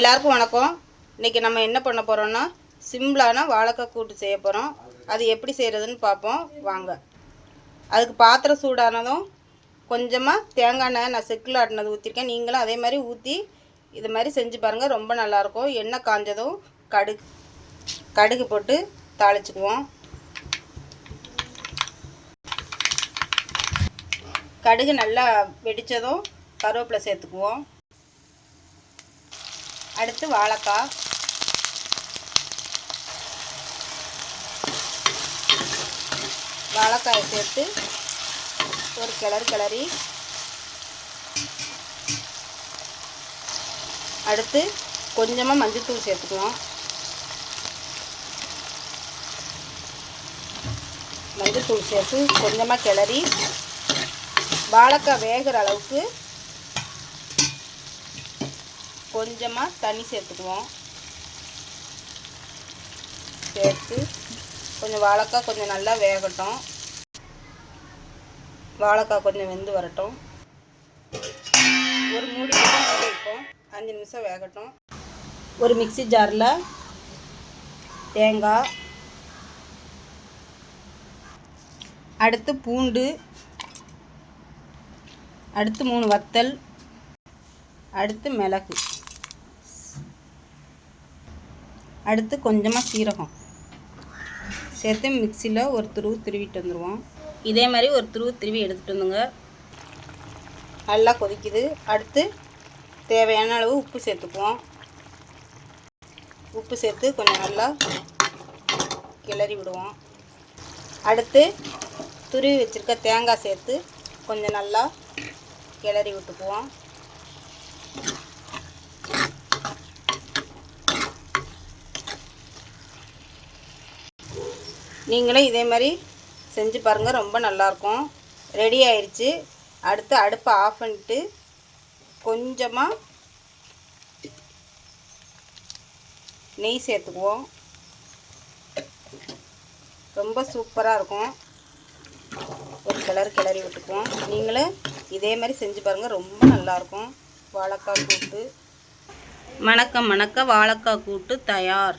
எல்லாருக்கும் வணக்கம். இன்றைக்கி நம்ம என்ன பண்ண போகிறோன்னா சிம்பிளான வாழைக்காய் கூட்டு செய்ய போகிறோம் அது எப்படி செய்கிறதுன்னு பார்ப்போம். வாங்க. அதுக்கு பாத்திரம் சூடானதும் கொஞ்சமாக தேங்காய் எண்ணெய் நான் செக்கில் ஆட்டினது ஊற்றிருக்கேன் நீங்களும் அதே மாதிரி ஊற்றி இது மாதிரி செஞ்சு பாருங்கள் ரொம்ப நல்லாயிருக்கும் எண்ணெய் காஞ்சதும் கடுகு கடுகு போட்டு தாளிச்சுக்குவோம். கடுகு நல்லா வெடித்ததும் கருவேப்பிலை சேர்த்துக்குவோம். அடுத்து வாழைக்காய். வாழைக்காயை சேர்த்து ஒரு கிளறு கிளறி அடுத்து கொஞ்சமாக மஞ்சத்தூள் சேர்த்துக்குவோம் மஞ்சத்தூள் சேர்த்து கொஞ்சமாக கிளறி வாழைக்காய் வேகிற அளவுக்கு கொஞ்சமாக தண்ணி சேர்த்துக்குவோம். சேர்த்து கொஞ்சம் வாழைக்காய் கொஞ்சம் நல்லா வேகட்டும். வாழைக்காய் கொஞ்சம் வெந்து வரட்டும். ஒரு மூடி வைப்போம் அஞ்சு நிமிஷம் வேகட்டும். ஒரு மிக்ஸி ஜாரில் தேங்காய். அடுத்து பூண்டு. அடுத்து மூணு வத்தல். அடுத்து மிளகு. அடுத்து கொஞ்சமாக சீரகம். சேர்த்து மிக்சியில் ஒரு துருவு திருவிட்டு வந்துடுவோம் இதே மாதிரி ஒரு துருவு திருவி எடுத்துகிட்டு வந்துங்க நல்லா கொதிக்குது. அடுத்து தேவையான அளவு உப்பு சேர்த்துக்குவோம். உப்பு சேர்த்து கொஞ்சம் நல்லா கிளறி விடுவோம். அடுத்து துருவி வச்சுருக்க தேங்காய் சேர்த்து கொஞ்சம் நல்லா கிளறி விட்டுக்குவோம். நீங்களும் இதே மாதிரி செஞ்சு பாருங்கள் ரொம்ப நல்லாயிருக்கும். ரெடி ஆயிடுச்சு அடுத்து அடுப்பை ஆஃப் பண்ணிட்டு கொஞ்சமாக நெய் சேர்த்துக்குவோம். ரொம்ப சூப்பராக இருக்கும். ஒரு கிளறு கிளறி விட்டுக்குவோம். நீங்களும் இதே மாதிரி செஞ்சு பாருங்கள் ரொம்ப நல்லாயிருக்கும். வாழைக்காய் கூட்டு. மணக்க மணக்க வாழைக்காய் கூட்டு தயார்.